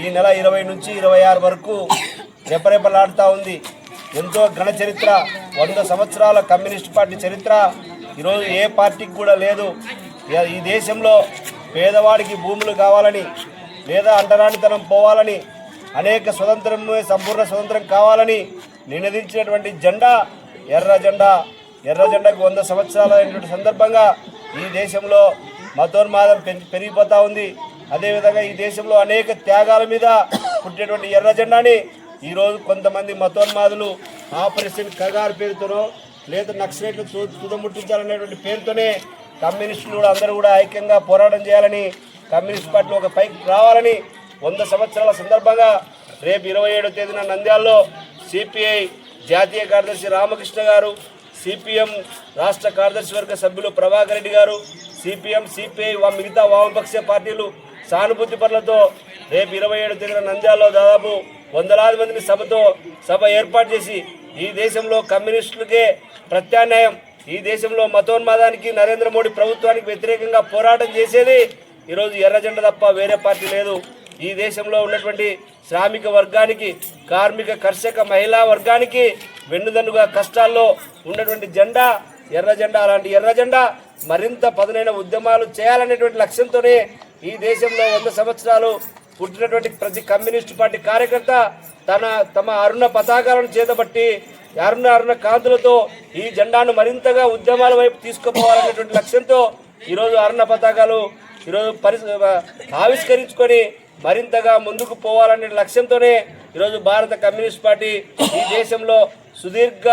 ఈ నెల ఇరవై నుంచి ఇరవై ఆరు వరకు రెపరెపలాడుతూ ఉంది. ఎంతో ఘన చరిత్ర వంద సంవత్సరాల కమ్యూనిస్ట్ పార్టీ చరిత్ర. ఈరోజు ఏ పార్టీకి కూడా లేదు. ఈ దేశంలో పేదవాడికి భూములు కావాలని లేదా అంటరానితనం పోవాలని అనేక స్వతంత్రం సంపూర్ణ స్వతంత్రం కావాలని నినదించినటువంటి జెండా ఎర్ర జెండా. ఎర్ర జెండాకు వంద సంవత్సరాలైనటువంటి సందర్భంగా ఈ దేశంలో మతోన్మాదం పెరిగిపోతూ ఉంది. అదేవిధంగా ఈ దేశంలో అనేక త్యాగాల మీద పుట్టినటువంటి ఎర్ర జెండాని ఈరోజు కొంతమంది మతోన్మాదులు ఆపరేషన్ కగారు పేరుతోనో లేదా నక్సలైట్లు తు- తుదముట్టించాలనేటువంటి పేరుతోనే కమ్యూనిస్టులు కూడా అందరూ కూడా ఐక్యంగా పోరాటం చేయాలని కమ్యూనిస్ట్ పార్టీ ఒక పైకి రావాలని వంద సంవత్సరాల సందర్భంగా రేపు ఇరవై ఏడో తేదీన నంద్యాలలో సిపిఐ జాతీయ కార్యదర్శి రామకృష్ణ గారు సిపిఎం రాష్ట్ర కార్యదర్శి వర్గ సభ్యులు ప్రభాకర్ రెడ్డి గారు సిపిఎం సిపిఐ వా- మిగతా వామపక్ష పార్టీలు సానుభూతి పనులతో రేపు ఇరవై ఏడు తేదీన నంద్యాలలో దాదాపు వందలాది మందిని సభతో సభ ఏర్పాటు చేసి ఈ దేశంలో కమ్యూనిస్టులకే ప్రత్యామ్నాయం ఈ దేశంలో మతోన్మాదానికి నరేంద్ర మోడీ ప్రభుత్వానికి వ్యతిరేకంగా పోరాటం చేసేది ఈరోజు ఎర్రజెండ తప్ప వేరే పార్టీ లేదు. ఈ దేశంలో ఉన్నటువంటి శ్రామిక వర్గానికి కార్మిక కర్షక మహిళా వర్గానికి వెన్నుదన్నుగా కష్టాల్లో ఉన్నటువంటి జెండా ఎర్ర జెండా అలాంటి ఎర్ర జెండా మరింత పదునైన ఉద్యమాలు చేయాలనేటువంటి లక్ష్యంతోనే ఈ దేశంలో వంద సంవత్సరాలు పుట్టినటువంటి ప్రతి కమ్యూనిస్ట్ పార్టీ కార్యకర్త తన తమ అరుణ పతాకాలను చేతబట్టి అరుణ అరుణ కాంతులతో ఈ జెండాను మరింతగా ఉద్యమాల వైపు తీసుకుపోవాలనేటువంటి లక్ష్యంతో ఈరోజు అరుణ పతాకాలు ఈరోజు పరి ఆవిష్కరించుకొని మరింతగా ముందుకు పోవాలనే లక్ష్యంతోనే ఈరోజు భారత కమ్యూనిస్ట్ పార్టీ ఈ దేశంలో సుదీర్ఘ